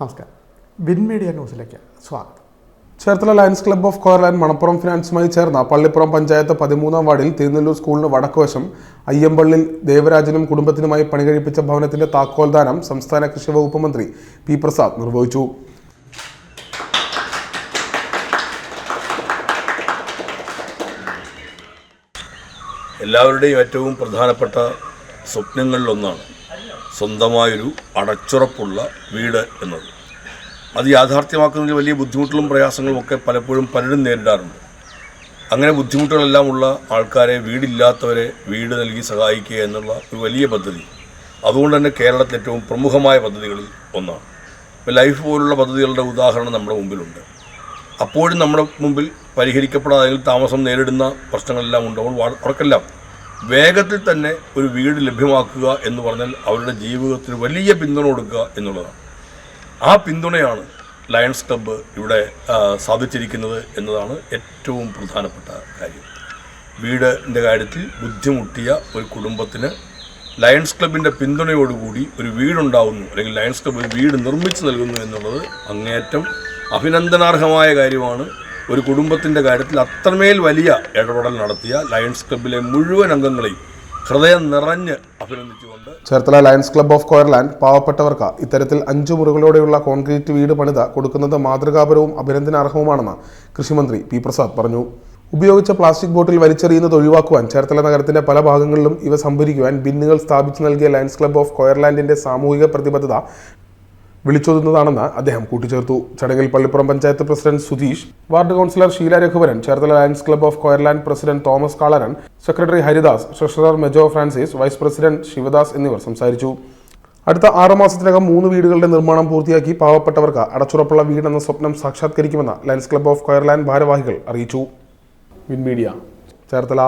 നമസ്കാരം. Win media ന്യൂസിലേക്ക് സ്വാഗതം. Cherthala lions club of Coirland Manappuram ഫിനാൻസുമായി ചേർന്ന പള്ളിപ്പുറം പഞ്ചായത്ത് പതിമൂന്നാം വാർഡിൽ തിരുനെല്ലൂർ സ്കൂളിന് വടക്കുവശം അയ്യമ്പള്ളിൽ ദേവരാജനും കുടുംബത്തിനുമായി പണികഴിപ്പിച്ച ഭവനത്തിന്റെ താക്കോൽദാനം സംസ്ഥാന കൃഷി വകുപ്പ് മന്ത്രി പി പ്രസാദ് നിർവഹിച്ചു. എല്ലാവരുടെയും ഏറ്റവും പ്രധാനപ്പെട്ട സ്വപ്നങ്ങളിലൊന്നാണ് സ്വന്തമായൊരു അടച്ചുറപ്പുള്ള വീട് എന്നത്. അത് യാഥാർത്ഥ്യമാക്കുന്നതിൽ വലിയ ബുദ്ധിമുട്ടുകളും പ്രയാസങ്ങളും ഒക്കെ പലപ്പോഴും പലരും നേരിടാറുണ്ട്. അങ്ങനെ ബുദ്ധിമുട്ടുകളെല്ലാം ഉള്ള ആൾക്കാരെ വീടില്ലാത്തവരെ വീട് നൽകി സഹായിക്കുക എന്നുള്ള ഒരു വലിയ പദ്ധതി. അതുകൊണ്ട് തന്നെ കേരളത്തിലെ ഏറ്റവും പ്രമുഖമായ പദ്ധതികളിൽ ഒന്നാണ്. ഇപ്പോൾ ലൈഫ് പോലുള്ള പദ്ധതികളുടെ ഉദാഹരണം നമ്മുടെ മുമ്പിലുണ്ട്. അപ്പോഴും നമ്മുടെ മുമ്പിൽ പരിഹരിക്കപ്പെടാതെ താമസം നേരിടുന്ന പ്രശ്നങ്ങളെല്ലാം ഉണ്ടാവും അവർക്കെല്ലാം വേഗത്തിൽ തന്നെ ഒരു വീട് ലഭ്യമാക്കുക എന്ന് പറഞ്ഞാൽ അവരുടെ ജീവിതത്തിന് വലിയ പിന്തുണ കൊടുക്കുക എന്നുള്ളതാണ്. ആ പിന്തുണയാണ് ലയൺസ് ക്ലബ്ബ് ഇവിടെ സാധിച്ചിരിക്കുന്നത് എന്നതാണ് ഏറ്റവും പ്രധാനപ്പെട്ട കാര്യം. വീടിന്റെ കാര്യത്തിൽ ബുദ്ധിമുട്ടിയ ഒരു കുടുംബത്തിന് ലയൺസ് ക്ലബിന്റെ പിന്തുണയോടുകൂടി ഒരു വീടുണ്ടാവുന്നു അല്ലെങ്കിൽ ലയൺസ് ക്ലബ്ബ് വീട് നിർമ്മിച്ചു നൽകുന്നു എന്നുള്ളത് അങ്ങേയറ്റം അഭിനന്ദനാർഹമായ കാര്യമാണ്. ഒരു കുടുംബത്തിന്റെ കാര്യത്തിൽ അത്രമേൽ വലിയ ഇടപെടൽ നടത്തിയ ലയൺസ് ക്ലബിലെ മുഴുവൻ അംഗങ്ങളെയും ഹൃദയം നിറഞ്ഞ് അഭിനന്ദിച്ചുകൊണ്ട് Cherthala lions club of Coirland പാവപ്പെട്ടവർക്ക് ഇത്തരത്തിൽ അഞ്ചു മുറികളോടെയുള്ള കോൺക്രീറ്റ് വീട് പണിത കൊടുക്കുന്നത് മാതൃകാപരവും അഭിനന്ദനാർഹവുമാണെന്ന് കൃഷിമന്ത്രി പി പ്രസാദ് പറഞ്ഞു. ഉപയോഗിച്ച പ്ലാസ്റ്റിക് ബോട്ടിൽ വലിച്ചെറിയുന്നത് ഒഴിവാക്കുവാൻ ചേർത്തല നഗരത്തിന്റെ പല ഭാഗങ്ങളിലും ഇവ സംഭരിക്കുവാൻ ബിന്നുകൾ സ്ഥാപിച്ചു നൽകിയ ലയൺസ് ക്ലബ്ബ് ഓഫ് കോയർലാൻഡിന്റെ സാമൂഹിക പ്രതിബദ്ധത വിളിച്ചോതുന്നതാണെന്ന് അദ്ദേഹം കൂട്ടിച്ചേർത്തു. ചടങ്ങിൽ Pallippuram panchayat president Sudheesh ward councillor Sheela Raghuvaran Cherthala lions club of Coirland president Thomas Kalaran secretary Haridas treasurer Mejo Francis vice president Sivadas എന്നിവർ സംസാരിച്ചു. അടുത്ത ആറു മാസത്തിനകം മൂന്ന് വീടുകളുടെ നിർമ്മാണം പൂർത്തിയാക്കി പാവപ്പെട്ടവർക്ക് അടച്ചുറപ്പുള്ള വീടെന്ന സ്വപ്നം സാക്ഷാത്കരിക്കുമെന്ന് ലയൺസ് ക്ലബ്ബ് ഓഫ് കോയർലാൻഡ് ഭാരവാഹികൾ അറിയിച്ചു. Win media Cherthala.